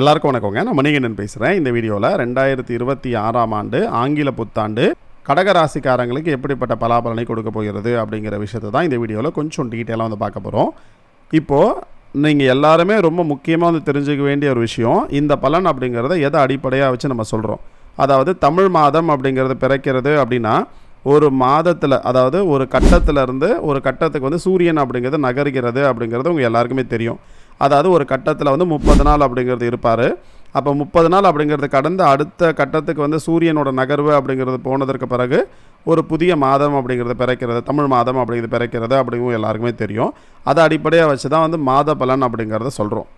எல்லாருக்கும் வணக்கங்க. நான் மணிகண்டன் பேசுகிறேன் இந்த வீடியோவில் ரெண்டாயிரத்தி இருபத்தி ஆறாம் ஆண்டு ஆங்கில புத்தாண்டு கடகராசிக்காரங்களுக்கு எப்படிப்பட்ட பலாபலனை கொடுக்க போகிறது அப்படிங்கிற விஷயத்தை தான் இந்த வீடியோவில் கொஞ்சம் டீட்டெயிலாக வந்து பார்க்க போகிறோம் இப்போது நீங்கள் எல்லாருமே ரொம்ப முக்கியமாக வந்து தெரிஞ்சுக்க வேண்டிய ஒரு விஷயம் இந்த பலன் அப்படிங்கிறத எதை அடிப்படையாக வச்சு நம்ம சொல்கிறோம் அதாவது தமிழ் மாதம் அப்படிங்கிறது பிறக்கிறது அப்படின்னா ஒரு மாதத்தில் அதாவது ஒரு கட்டத்திலேருந்து ஒரு கட்டத்துக்கு வந்து சூரியன் அப்படிங்கிறது நகர்கிறது அப்படிங்கிறது உங்கள் எல்லாருக்குமே தெரியும். அதாவது ஒரு கட்டத்தில் வந்து முப்பது நாள் அப்படிங்கிறது இருப்பார். அப்போ முப்பது நாள் அப்படிங்கிறது கடந்து அடுத்த கட்டத்துக்கு வந்து சூரியனோட நகர்வு அப்படிங்கிறது போனதற்கு பிறகு ஒரு புதிய மாதம் அப்படிங்கிறது பிறக்கிறது தமிழ் மாதம் அப்படிங்கிறது பிறக்கிறது அப்படிங்கும் எல்லாருக்குமே தெரியும். அதை அடிப்படையாக வச்சு தான் வந்து மாத பலன் அப்படிங்கிறத சொல்கிறோம்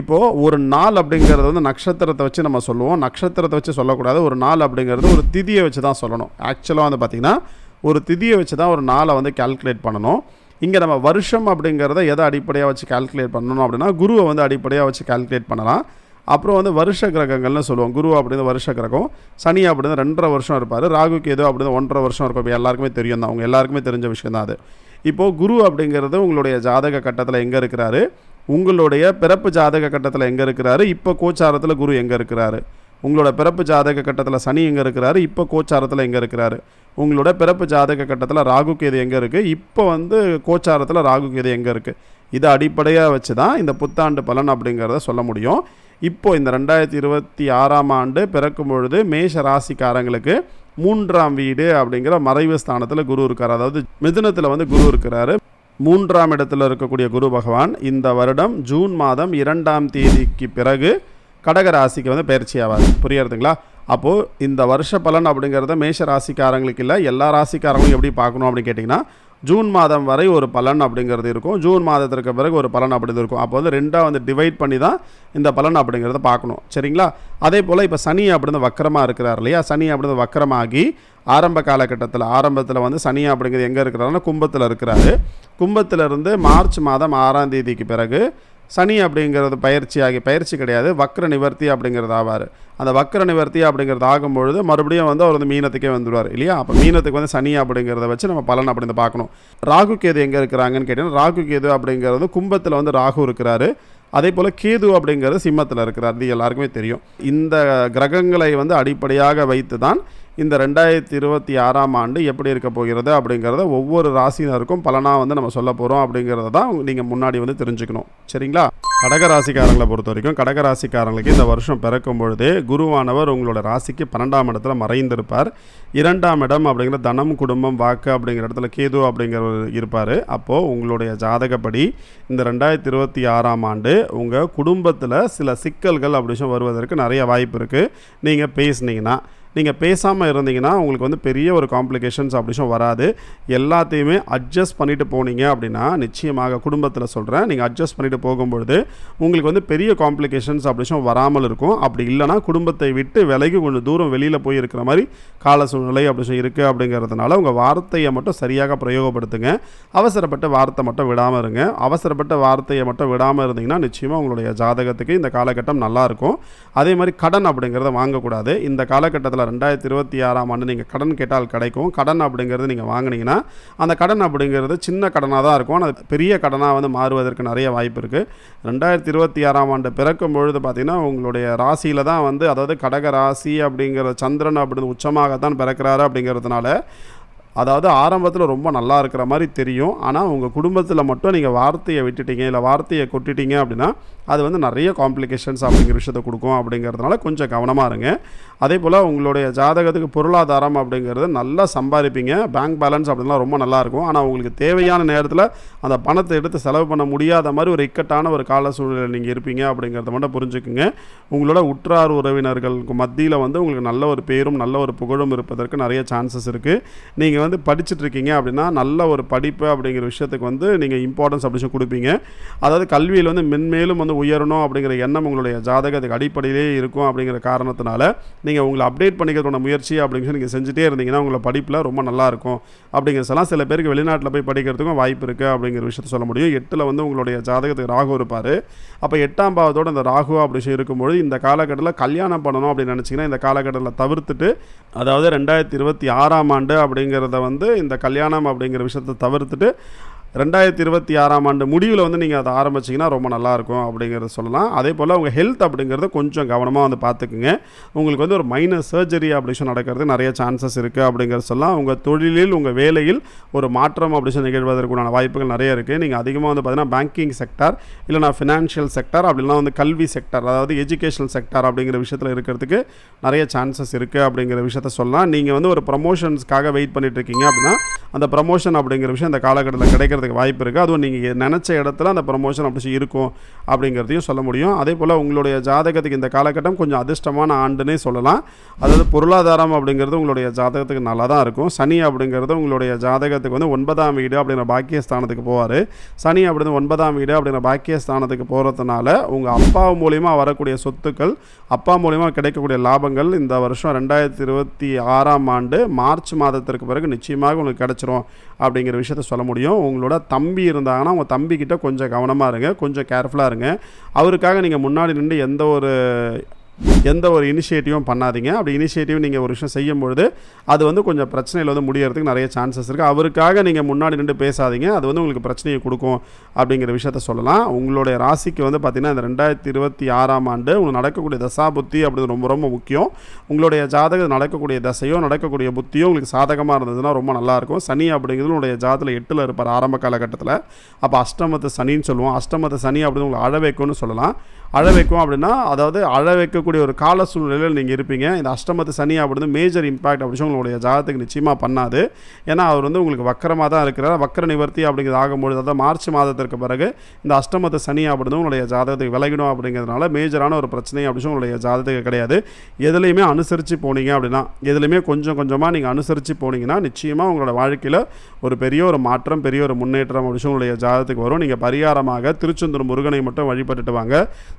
இப்போது ஒரு நாள் அப்படிங்கிறது வந்து நட்சத்திரத்தை வச்சு நம்ம சொல்லுவோம். நட்சத்திரத்தை வச்சு சொல்லக்கூடாது. ஒரு நாள் அப்படிங்கிறது ஒரு திதியை வச்சு தான் சொல்லணும் ஆக்சுவலாக வந்து பார்த்திங்கன்னா ஒரு திதியை வச்சு தான் ஒரு நாளை வந்து கால்குலேட் பண்ணணும். இங்கே நம்ம வருஷம் அப்படிங்கிறத எதை அடிப்படையாக வச்சு கால்குலேட் பண்ணணும் அப்படின்னா குருவை வந்து அடிப்படையாக வச்சு கால்குலேட் பண்ணலாம். அப்புறம் வந்து வருஷ கிரகங்கள்னு சொல்லுவோம். குரு அப்படின்னு வருஷ கிரகம். சனி அப்படின்னு ரெண்டரை வருஷம் இருப்பார். ராகுக்கு கேது அப்படின்னு ஒன்றரை வருஷம் இருக்கும். இப்போ எல்லாருக்குமே தெரியும் தான். அவங்க எல்லாருக்குமே தெரிஞ்ச விஷயம் தான் அது. இப்போது குரு அப்படிங்கிறது உங்களுடைய ஜாதக கட்டத்தில் எங்கே இருக்கிறாரு? உங்களுடைய பிறப்பு ஜாதக கட்டத்தில் எங்கே இருக்கிறாரு? இப்போ கோச்சாரத்தில் குரு எங்கே இருக்கிறாரு? உங்களோட பிறப்பு ஜாதக கட்டத்தில் சனி எங்கே இருக்கிறாரு? இப்போ கோச்சாரத்தில் எங்கே இருக்கிறாரு? உங்களோட பிறப்பு ஜாதக கட்டத்தில் ராகு கேது எங்கே இருக்குது இப்போ வந்து கோச்சாரத்தில் ராகு கேது எங்கே இருக்குது இதை அடிப்படையாக வச்சு தான் இந்த புத்தாண்டு பலன் அப்படிங்கிறத சொல்ல முடியும். இப்போது இந்த ரெண்டாயிரத்தி இருபத்தி ஆறாம் ஆண்டு பிறக்கும் பொழுது மேஷ ராசிக்காரங்களுக்கு மூன்றாம் வீடு அப்படிங்கிற மறைவு ஸ்தானத்தில் குரு இருக்கார். அதாவது மிதுனத்தில் வந்து குரு இருக்கிறாரு. மூன்றாம் இடத்துல இருக்கக்கூடிய குரு பகவான் இந்த வருடம் ஜூன் மாதம் இரண்டாம் தேதிக்கு பிறகு கடக ராசிக்கு வந்து பயிற்சி ஆவார் புரியறதுங்களா? அப்போது இந்த வருஷ பலன் அப்படிங்கிறத மேஷ ராசிக்காரங்களுக்கு இல்லை எல்லா ராசிக்காரங்களும் எப்படி பார்க்கணும் அப்படின்னு கேட்டிங்கன்னா ஜூன் மாதம் வரை ஒரு பலன் அப்படிங்கிறது இருக்கும். ஜூன் மாதத்திற்கு பிறகு ஒரு பலன் அப்படிங்கிறது இருக்கும். அப்போ வந்து ரெண்டாக வந்து டிவைட் பண்ணி தான் இந்த பலன் அப்படிங்கிறத பார்க்கணும். சரிங்களா? அதே போல் இப்போ சனி அப்படின்னு வக்கரமாக இருக்கிறார் இல்லையா? சனி அப்படின்னு வக்கரமாகி ஆரம்ப காலகட்டத்தில் ஆரம்பத்தில் வந்து சனி அப்படிங்கிறது எங்கே இருக்கிறாருன்னா கும்பத்தில் இருக்கிறாரு. கும்பத்திலிருந்து மார்ச் மாதம் ஆறாம் தேதிக்கு பிறகு சனி அப்படிங்கிறது பயிற்சி ஆகி பயிற்சி கிடையாது வக்ர நிவர்த்தி அப்படிங்கிறது ஆவார். அந்த வக்ர நிவர்த்தி அப்படிங்கிறது ஆகும்பொழுது மறுபடியும் வந்து அவர் வந்து மீனத்துக்கே வந்துடுவார் இல்லையா? அப்போ மீனத்துக்கு வந்து சனி அப்படிங்கிறத வச்சு நம்ம பலன் அப்படின்னு பார்க்கணும். ராகு கேது எங்கே இருக்கிறாங்கன்னு கேட்டிங்கன்னா ராகு கேது அப்படிங்கிறது கும்பத்தில் வந்து ராகு இருக்கிறாரு. அதே போல் கேது அப்படிங்கிறது சிம்மத்தில் இருக்கிறார் இது எல்லாருக்குமே தெரியும். இந்த கிரகங்களை வந்து அடிப்படையாக வைத்து தான் இந்த ரெண்டாயிரத்தி இருபத்தி ஆறாம் ஆண்டு எப்படி இருக்க போகிறது அப்படிங்கிறத ஒவ்வொரு ராசினருக்கும் பலனாக வந்து நம்ம சொல்ல போகிறோம் அப்படிங்கிறத தான் நீங்கள் முன்னாடி வந்து தெரிஞ்சுக்கணும். சரிங்களா? கடக ராசிக்காரங்களை பொறுத்த வரைக்கும் கடக ராசிக்காரங்களுக்கு இந்த வருஷம் பிறக்கும் பொழுதே குருவானவர் உங்களோட ராசிக்கு பன்னெண்டாம் இடத்துல மறைந்திருப்பார். இரண்டாம் இடம் அப்படிங்கிற தனம் குடும்பம் வாக்கு அப்படிங்கிற இடத்துல கேது அப்படிங்கிறவர் இருப்பார். அப்போது உங்களுடைய ஜாதகப்படி இந்த ரெண்டாயிரத்தி இருபத்தி ஆறாம் ஆண்டு உங்கள் குடும்பத்தில் சில சிக்கல்கள் அப்படி வருவதற்கு நிறைய வாய்ப்பு இருக்குது நீங்கள் பேசுனீங்கன்னா நீங்கள் பேசாமல் இருந்தீங்கன்னா உங்களுக்கு வந்து பெரிய ஒரு காம்ப்ளிகேஷன்ஸ் அப்படிஷம் வராது. எல்லாத்தையுமே அட்ஜஸ்ட் பண்ணிட்டு போனீங்க அப்படின்னா நிச்சயமாக குடும்பத்தில் சொல்கிறேன் நீங்கள் அட்ஜஸ்ட் பண்ணிட்டு போகும்பொழுது உங்களுக்கு வந்து பெரிய காம்ப்ளிகேஷன்ஸ் அப்படிஷம் வராமல் இருக்கும். அப்படி இல்லைனா குடும்பத்தை விட்டு விலகி கொஞ்சம் தூரம் வெளியில் போய் இருக்கிற மாதிரி கால சூழ்நிலை அப்படிஷம் இருக்குது அப்படிங்கிறதுனால உங்கள் வார்த்தையை மட்டும் சரியாக பிரயோகப்படுத்துங்க. அவசரப்பட்ட வார்த்தை மட்டும் விடாமல் இருங்க. அவசரப்பட்ட வார்த்தையை மட்டும் விடாமல் இருந்தீங்கன்னா நிச்சயமாக உங்களுடைய ஜாதகத்துக்கு இந்த காலகட்டம் நல்லாயிருக்கும் அதே மாதிரி கடன் அப்படிங்கிறத வாங்கக்கூடாது. இந்த காலகட்டத்தில் ரெண்டாயிரத்தி இருபத்தி ஆறாம் ஆண்டு நீங்கள் கடன் கேட்டால் கிடைக்கும். கடன் அப்படிங்கிறது நீங்கள் வாங்கினீங்கன்னா அந்த கடன் அப்படிங்கிறது சின்ன கடனாக தான் இருக்கும். ஆனால் அது பெரிய கடனாக வந்து மாறுவதற்கு நிறைய வாய்ப்பு இருக்குது ரெண்டாயிரத்தி இருபத்தி ஆறாம் ஆண்டு பிறக்கும் பொழுது பார்த்திங்கன்னா உங்களுடைய ராசியில் தான் வந்து அதாவது கடக ராசி அப்படிங்கிற சந்திரன் அப்படின்னு உச்சமாக தான் பிறக்கிறாரு அப்படிங்கிறதுனால அதாவது ஆரம்பத்தில் ரொம்ப நல்லா இருக்கிற மாதிரி தெரியும். ஆனால் உங்கள் குடும்பத்தில் மட்டும் நீங்கள் வார்த்தையை விட்டுட்டீங்க இல்லை வார்த்தையை கொட்டிட்டீங்க அப்படின்னா அது வந்து நிறைய காம்ப்ளிகேஷன்ஸ் அப்படிங்கிற விஷயத்தை கொடுக்கும் அப்படிங்கிறதுனால கொஞ்சம் கவனமாக இருங்க. அதே போல் உங்களுடைய ஜாதகத்துக்கு பொருளாதாரம் அப்படிங்கிறது நல்லா சம்பாதிப்பீங்க. பேங்க் பேலன்ஸ் அப்படின்லாம் ரொம்ப நல்லாயிருக்கும் ஆனால் உங்களுக்கு தேவையான நேரத்தில் அந்த பணத்தை எடுத்து செலவு பண்ண முடியாத மாதிரி ஒரு இக்கட்டான ஒரு கால சூழ்நிலை நீங்கள் இருப்பீங்க அப்படிங்கிறத மட்டும் புரிஞ்சுக்குங்க. உங்களோட உற்றார் உறவினர்களுக்கு மத்தியில் வந்து உங்களுக்கு நல்ல ஒரு பேரும் நல்ல ஒரு புகழும் இருப்பதற்கு நிறைய சான்சஸ் இருக்குது நீங்கள் வந்து படிச்சுட்ருக்கீங்க அப்படின்னா நல்ல ஒரு படிப்பு அப்படிங்கிற விஷயத்துக்கு வந்து நீங்கள் இம்பார்ட்டன்ஸ் அப்படி கொடுப்பீங்க. அதாவது கல்வியில் வந்து மென்மேலும் வந்து உயரணும் அப்படிங்கிற எண்ணம் உங்களுடைய ஜாதகத்துக்கு அடிப்படையிலே இருக்கும் அப்படிங்கிற காரணத்தினால நீங்கள் உங்களை அப்டேட் பண்ணிக்கிறதுக்கான முயற்சி அப்படிங்கிற நீங்கள் செஞ்சுட்டே இருந்தீங்கன்னா உங்களை படிப்பில் ரொம்ப நல்லாயிருக்கும் அப்படிங்கிறதெல்லாம் சில பேருக்கு வெளிநாட்டில் போய் படிக்கிறதுக்கும் வாய்ப்பு இருக்குது அப்படிங்கிற விஷயத்த சொல்ல முடியும். எட்டில் வந்து உங்களுடைய ஜாதகத்துக்கு ராகு இருப்பார். அப்போ எட்டாம் பாவத்தோடு இந்த ராகு அப்படி இருக்கும்பொழுது இந்த காலகட்டத்தில் கல்யாணம் பண்ணணும் அப்படின்னு நினச்சிங்கன்னா இந்த காலகட்டத்தில் தவிர்த்துட்டு அதாவது ரெண்டாயிரத்தி இருபத்தி ஆறாம் ஆண்டு அப்படிங்கிறத வந்து இந்த கல்யாணம் அப்படிங்கிற விஷயத்தை தவிர்த்துட்டு ரெண்டாயிரத்தி இருபத்தி ஆறாம் ஆண்டு முடிவில் வந்து நீங்கள் அதை ஆரம்பிச்சிங்கன்னா ரொம்ப நல்லாயிருக்கும் அப்படிங்கிறத சொல்லலாம். அதே போல் உங்கள் ஹெல்த் அப்படிங்கிறத கொஞ்சம் கவனமாக வந்து பார்த்துக்குங்க. உங்களுக்கு வந்து ஒரு மைனர் சர்ஜரி அப்படி சொல்லி நடக்கிறது நிறைய சான்சஸ் இருக்குது அப்படிங்கிறத சொல்லலாம். உங்கள் தொழிலில் உங்கள் வேலையில் ஒரு மாற்றம் அப்படி சொல்லி நிகழ்வதற்குண்டான வாய்ப்புகள் நிறைய இருக்குது நீங்கள் அதிகமாக வந்து பார்த்தீங்கன்னா பேங்கிங் செக்டார் இல்லைனா ஃபினான்ஷியல் செக்டார் அப்படிலாம் வந்து கல்வி செக்டார் அதாவது எஜுகேஷனல் செக்டார் அப்படிங்கிற விஷயத்தில் இருக்கிறதுக்கு நிறைய சான்சஸ் இருக்குது அப்படிங்கிற விஷயத்த சொல்லலாம். நீங்கள் வந்து ஒரு ப்ரமோஷன்ஸ்க்காக வெயிட் பண்ணிட்டு இருக்கீங்க அப்படின்னா அந்த ப்ரமோஷன் அப்படிங்கிற விஷயம் அந்த காலகட்டத்தில் கிடைக்கிறதுக்கு வாய்ப்பு இருக்குது அதுவும் நீங்கள் நினச்ச இடத்துல அந்த ப்ரமோஷன் அப்படி இருக்கும் அப்படிங்கிறதையும் சொல்ல முடியும். அதே போல் உங்களுடைய ஜாதகத்துக்கு இந்த காலகட்டம் கொஞ்சம் அதிர்ஷ்டமான ஆண்டுன்னே சொல்லலாம். அதாவது பொருளாதாரம் அப்படிங்கிறது உங்களுடைய ஜாதகத்துக்கு நல்லா தான் இருக்கும். சனி அப்படிங்கிறது உங்களுடைய ஜாதகத்துக்கு வந்து ஒன்பதாம் வீடு அப்படிங்கிற பாக்கியஸ்தானத்துக்கு போவார். சனி அப்படின்னு ஒன்பதாம் வீடு அப்படிங்கிற பாக்கியஸ்தானத்துக்கு போகிறதுனால உங்கள் அப்பா மூலிமா வரக்கூடிய சொத்துக்கள் அப்பா மூலிமா கிடைக்கக்கூடிய லாபங்கள் இந்த வருஷம் ரெண்டாயிரத்தி இருபத்தி ஆறாம் ஆண்டு மார்ச் மாதத்திற்கு பிறகு நிச்சயமாக உங்களுக்கு கிடைச்சிரும் அப்படிங்கிற விஷயத்த சொல்ல முடியும். கூட தம்பி இருந்தாங்கன்னா உங்கள் தம்பிக்கிட்ட கொஞ்சம் கவனமாக இருங்க கொஞ்சம் கேர்ஃபுல்லாக இருங்க. அவருக்காக நீங்கள் முன்னாடி நின்று எந்த ஒரு எந்த ஒரு இனிஷியேட்டிவும் பண்ணாதீங்க. அப்படி இனிஷியேட்டிவ் நீங்கள் ஒரு விஷயம் செய்யும்பொழுது அது வந்து கொஞ்சம் பிரச்சனையில் வந்து முடியறதுக்கு நிறைய சான்சஸ் இருக்குது அவருக்காக நீங்கள் முன்னாடி நின்று பேசாதீங்க. அது வந்து உங்களுக்கு பிரச்சனையை கொடுக்கும் அப்படிங்கிற விஷயத்த சொல்லலாம். உங்களுடைய ராசிக்கு வந்து பார்த்திங்கன்னா இந்த ரெண்டாயிரத்தி இருபத்தி ஆறாம் ஆண்டு உங்களுக்கு நடக்கக்கூடிய தசா புத்தி அப்படிங்கிறது ரொம்ப ரொம்ப முக்கியம். உங்களுடைய ஜாதகம் நடக்கக்கூடிய தசையோ நடக்கக்கூடிய புத்தியோ உங்களுக்கு சாதகமாக இருந்ததுன்னா ரொம்ப நல்லாயிருக்கும் சனி அப்படிங்கிறது உங்களுடைய ஜாதத்தில் எட்டில் இருப்பார் ஆரம்ப காலகட்டத்தில். அப்போ அஷ்டமத்து சனின்னு சொல்லுவோம். அஷ்டமத்து சனி அப்படின்னு உங்களுக்கு அழ வைக்கும்னு சொல்லலாம். அழ வைக்கும் அப்படின்னா அதாவது அழ இருக்கக்கூடிய ஒரு கால சூழ்நிலையில் நீங்கள் இருப்பீங்க. இந்த அஷ்டமத்து சனி அப்படின்னு மேஜர் இம்பாக்ட் அப்படின்னு சொல்லி உங்களுடைய ஜாதகத்துக்கு நிச்சயமாக பண்ணாது. ஏன்னா அவர் வந்து உங்களுக்கு வக்கரமாக தான் இருக்கிறார். வக்கர நிவர்த்தி அப்படிங்கிறது ஆகும்பொழுது அதாவது மார்ச் மாதத்திற்கு பிறகு இந்த அஷ்டமத்து சனி அப்படின்னு உங்களுடைய ஜாதகத்துக்கு விலகிடும் அப்படிங்கிறதுனால மேஜரான ஒரு பிரச்சனை அப்படின்னு சொல்லி உங்களுடைய ஜாதகத்துக்கு கிடையாது. எதுலேயுமே அனுசரித்து போனீங்க அப்படின்னா எதுலேயுமே கொஞ்சம் கொஞ்சமாக நீங்கள் அனுசரித்து போனீங்கன்னா நிச்சயமாக உங்களோட வாழ்க்கையில் ஒரு பெரிய ஒரு மாற்றம் பெரிய ஒரு முன்னேற்றம் அப்படின்னு உங்களுடைய ஜாதகத்துக்கு வரும். நீங்கள் பரிகாரமாக திருச்செந்தூர் முருகனை மட்டும் வழிபட்டுட்டு வாங்க.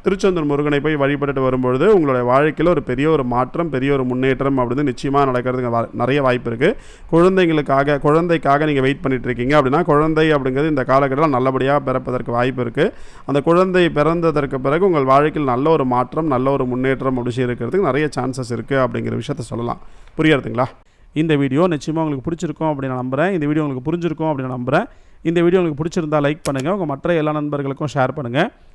திருச்செந்தூர் முருகனை போய் வழிபட்டுட்டு வரும்பொழுது உங்களுடைய வாழ்க்கையில் ஒரு பெரிய ஒரு மாற்றம் பெரிய ஒரு முன்னேற்றம் அப்படின்னு நிச்சயமாக நடக்கிறதுக்கு வா- நிறைய வாய்ப்பு இருக்குது குழந்தைங்களுக்காக குழந்தைக்காக நீங்கள் வெயிட் பண்ணிட்டு இருக்கீங்க அப்படின்னா குழந்தை அப்படிங்கிறது இந்த காலகட்டத்தில் நல்லபடியாக பிறப்பதற்கு வாய்ப்பு இருக்குது அந்த குழந்தை பிறந்ததற்கு பிறகு உங்கள் வாழ்க்கையில் நல்ல ஒரு மாற்றம் நல்ல ஒரு முன்னேற்றம் அப்படி இருக்கிறதுக்கு நிறைய சான்சஸ் இருக்குது அப்படிங்கிற விஷயத்த சொல்லலாம். புரியறதுங்களா? இந்த வீடியோ நிச்சயமாக உங்களுக்கு பிடிச்சிருக்கும் அப்படின்னு நான் நம்புகிறேன் இந்த வீடியோ உங்களுக்கு புரிஞ்சிருக்கும் அப்படின்னு நான் நம்புகிறேன் இந்த வீடியோ உங்களுக்கு பிடிச்சிருந்தா லைக் பண்ணுங்கள் உங்கள் மற்ற எல்லா நண்பர்களுக்கும் ஷேர் பண்ணுங்கள்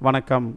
வணக்கம்